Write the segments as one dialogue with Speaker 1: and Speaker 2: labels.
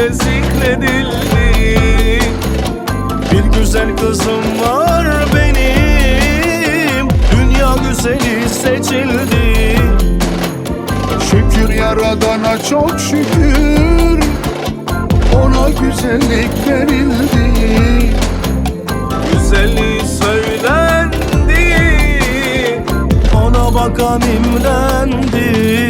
Speaker 1: ismiyle zikredildi. Bir güzel kızım var benim. Dünya güzeli seçildi.
Speaker 2: Şükür yaradana çok şükür. Ona güzellik verildi.
Speaker 1: Güzeli söylendi. Ona bakan imrendi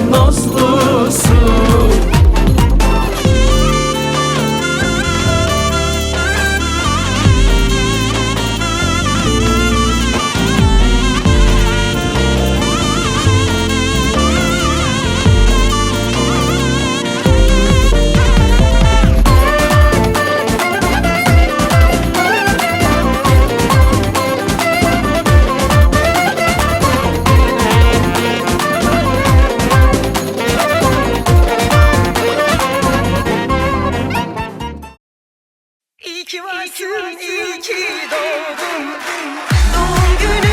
Speaker 1: Ailemizin nazlısı
Speaker 3: ki varsın, iyi ki doğdun. Doğum günü